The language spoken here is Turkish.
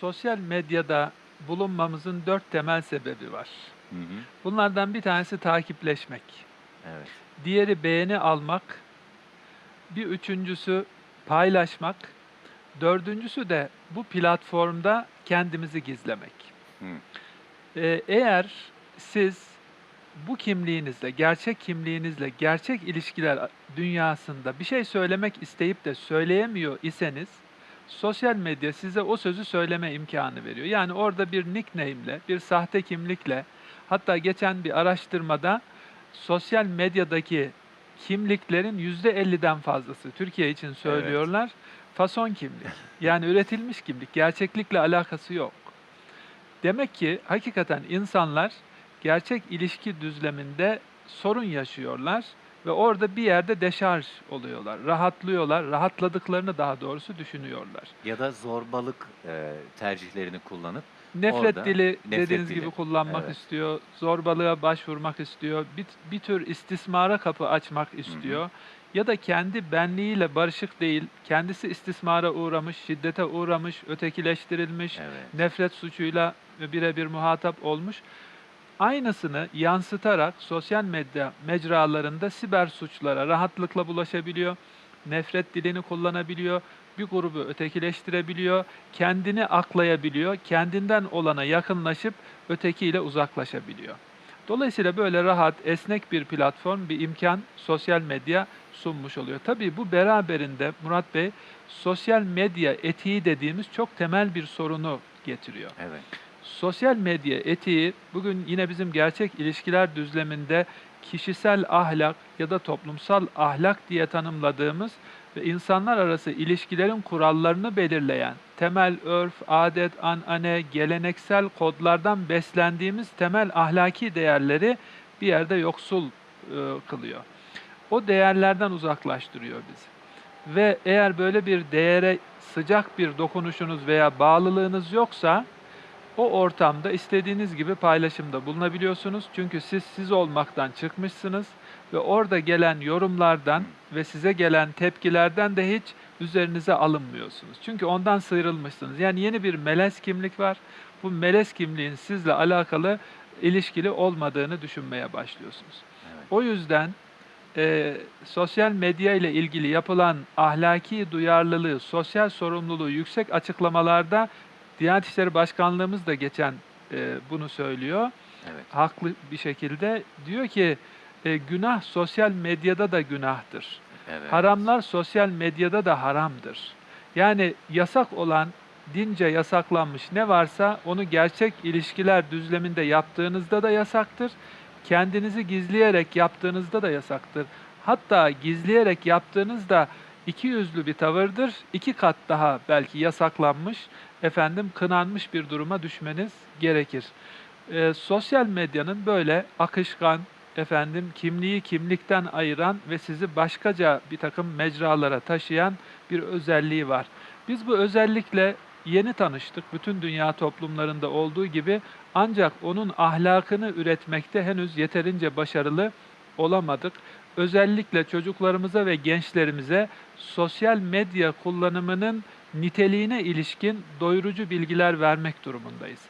Sosyal medyada bulunmamızın dört temel sebebi var. Hı hı. Bunlardan bir tanesi takipleşmek. Evet. Diğeri beğeni almak. Bir üçüncüsü paylaşmak. Dördüncüsü de bu platformda kendimizi gizlemek. Hı. Ee, eğer siz bu kimliğinizle, gerçek kimliğinizle, gerçek ilişkiler dünyasında bir şey söylemek isteyip de söyleyemiyor iseniz, sosyal medya size o sözü söyleme imkanı veriyor. Yani orada bir nickname'le, bir sahte kimlikle, hatta geçen bir araştırmada sosyal medyadaki kimliklerin %50'den fazlası Türkiye için söylüyorlar. Fason kimlik. Yani üretilmiş kimlik. Gerçeklikle alakası yok. Demek ki hakikaten insanlar gerçek ilişki düzleminde sorun yaşıyorlar ve orada bir yerde deşarj oluyorlar. Rahatlıyorlar. Rahatladıklarını daha doğrusu düşünüyorlar. Ya da zorbalık e, tercihlerini kullanıp Nefret Orada dili nefret dediğiniz dili. gibi kullanmak Evet. istiyor. Zorbalığa başvurmak istiyor. Bir, bir tür istismara kapı açmak istiyor. Ya da kendi benliğiyle barışık değil, kendisi istismara uğramış, şiddete uğramış, ötekileştirilmiş, evet. nefret suçuyla birebir muhatap olmuş. Aynısını yansıtarak sosyal medya mecralarında siber suçlara rahatlıkla bulaşabiliyor. Nefret dilini kullanabiliyor. Bir grubu ötekileştirebiliyor. Kendini aklayabiliyor. Kendinden olana yakınlaşıp ötekiyle uzaklaşabiliyor. Dolayısıyla böyle rahat, esnek bir platform, bir imkan sosyal medya sunmuş oluyor. Tabii bu beraberinde Murat Bey sosyal medya etiği dediğimiz çok temel bir sorunu getiriyor. Evet. Sosyal medya etiği bugün yine bizim gerçek ilişkiler düzleminde kişisel ahlak ya da toplumsal ahlak diye tanımladığımız ve insanlar arası ilişkilerin kurallarını belirleyen temel örf, adet, anane, geleneksel kodlardan beslendiğimiz temel ahlaki değerleri bir yerde yoksul e, kılıyor. O değerlerden uzaklaştırıyor bizi. Ve eğer böyle bir değere sıcak bir dokunuşunuz veya bağlılığınız yoksa o ortamda istediğiniz gibi paylaşımda bulunabiliyorsunuz. Çünkü siz siz olmaktan çıkmışsınız ve orada gelen yorumlardan ve size gelen tepkilerden de hiç üzerinize alınmıyorsunuz. Çünkü ondan sıyrılmışsınız. Yani yeni bir melez kimlik var. Bu melez kimliğin sizle alakalı ilişkili olmadığını düşünmeye başlıyorsunuz. Evet. O yüzden e, sosyal medya ile ilgili yapılan ahlaki duyarlılığı, sosyal sorumluluğu yüksek açıklamalarda Diyanet İşleri Başkanlığımız da geçen e, bunu söylüyor. Evet. Haklı bir şekilde diyor ki e, günah sosyal medyada da günahtır. Evet. Haramlar sosyal medyada da haramdır. Yani yasak olan dince yasaklanmış ne varsa onu gerçek ilişkiler düzleminde yaptığınızda da yasaktır. Kendinizi gizleyerek yaptığınızda da yasaktır. Hatta gizleyerek yaptığınızda iki yüzlü bir tavırdır. iki kat daha belki yasaklanmış, efendim kınanmış bir duruma düşmeniz gerekir. Ee, sosyal medyanın böyle akışkan, efendim kimliği kimlikten ayıran ve sizi başkaca bir takım mecralara taşıyan bir özelliği var. Biz bu özellikle yeni tanıştık. Bütün dünya toplumlarında olduğu gibi ancak onun ahlakını üretmekte henüz yeterince başarılı olamadık. Özellikle çocuklarımıza ve gençlerimize sosyal medya kullanımının niteliğine ilişkin doyurucu bilgiler vermek durumundayız.